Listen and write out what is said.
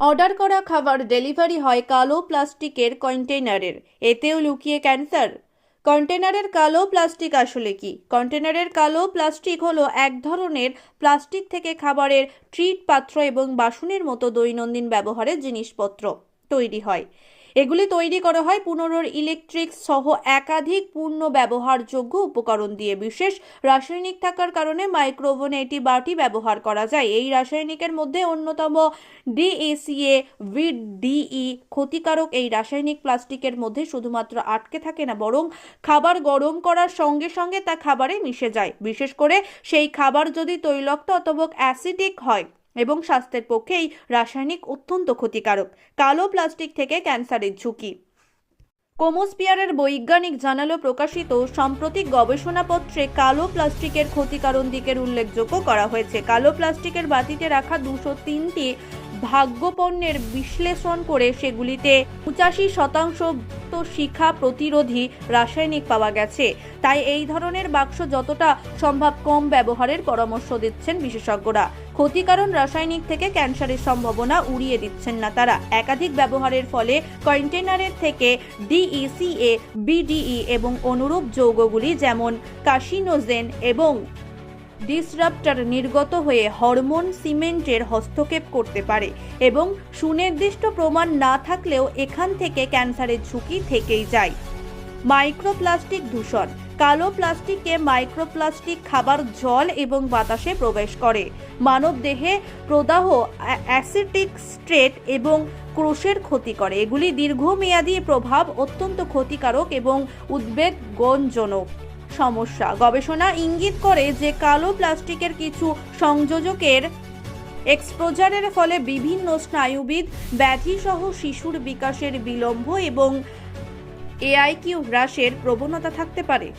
Order করা খাবার delivery হয় কালো প্লাস্টিকের কন্টেইনারের। এতেও লুকিয়ে ক্যান্সার। কন্টেনারের কালো প্লাস্টিক আসলে কি? কন্টেনারের কালো প্লাস্টিক হলো এক ধরনের প্লাস্টিক থেকে খাবারের ট্রিট পাত্র এবং বাসনের মতো দৈনন্দিন ব্যবহারের জিনিসপত্র তৈরি হয়। এগুলি তৈরি করা হয় পুনরোর ইলেকট্রিক সহ একাধিক পূর্ণ ব্যবহারযোগ্য উপকরণ দিয়ে। বিশেষ রাসায়নিক থাকার কারণে মাইক্রোওভেনে এটি বাটি ব্যবহার করা যায়। এই রাসায়নিকের মধ্যে অন্যতম ডিএসিএ ভিডিই ক্ষতিকারক এই রাসায়নিক প্লাস্টিকের মধ্যে শুধুমাত্র আটকে থাকে না, বরং খাবার গরম করার সঙ্গে সঙ্গে তা খাবারে মিশে যায়। বিশেষ করে সেই খাবার যদি তৈলাক্ত অথবা অ্যাসিডিক হয় এবং স্বাস্থ্যের পক্ষে এই রাসায়নিক অত্যন্ত ক্ষতিকারক, কালো প্লাস্টিক থেকে ক্যান্সারের ঝুঁকি। কোমোস্পিয়ারের বৈজ্ঞানিক জানালো প্রকাশিত সাম্প্রতিক গবেষণাপত্রে কালো প্লাস্টিকের ক্ষতিকারণ দিকের উল্লেখযোগ্য করা হয়েছে। কালো প্লাস্টিকের বাতিতে রাখা দুশো তিনটি ভাগ্যপণ্যের বিশ্লেষণ করে সেগুলিতে পঁচাশি শতাংশ তো শিখা প্রতিরোধী রাসায়নিক পাওয়া গেছে। তাই এই ধরনের বাক্স যতটা সম্ভব কম ব্যবহারের পরামর্শ দিচ্ছেন বিশেষজ্ঞরা। ক্ষতিকারণ রাসায়নিক থেকে ক্যান্সারের সম্ভাবনা উড়িয়ে দিচ্ছেন না তারা। একাধিক ব্যবহারের ফলে কন্টেনারের থেকে ডিইসিএ, বিডিই এবং অনুরূপ যৌগগুলি যেমন কাশিনোজেন এবং ডিসরাপ্টার নির্গত হয়ে হরমোন সিমেন্টের হস্তক্ষেপ করতে পারে এবং সুনির্দিষ্ট প্রমাণ না থাকলেও এখান থেকে ক্যান্সারের ঝুঁকি থেকেই যায়। মাইক্রোপ্লাস্টিক দূষণ। কালো প্লাস্টিককে মাইক্রোপ্লাস্টিক খাবার জল এবং বাতাসে প্রবেশ করে। মানব দেহে প্রদাহ অ্যাসিটিক স্ট্রেট এবং ক্রোশের ক্ষতি করে। এগুলি দীর্ঘমেয়াদী প্রভাব অত্যন্ত ক্ষতিকারক এবং উদ্বেগজনক। সমস্যা। গবেষণা ইঙ্গিত করে যে কালো প্লাস্টিকের কিছু সংযোজকের এক্সপোজারের ফলে বিভিন্ন স্নায়ুবিদ, ব্যাধিসহ শিশুর বিকাশের বিলম্ব এবং এআইকিউ হ্রাসের প্রবণতা থাকতে পারে।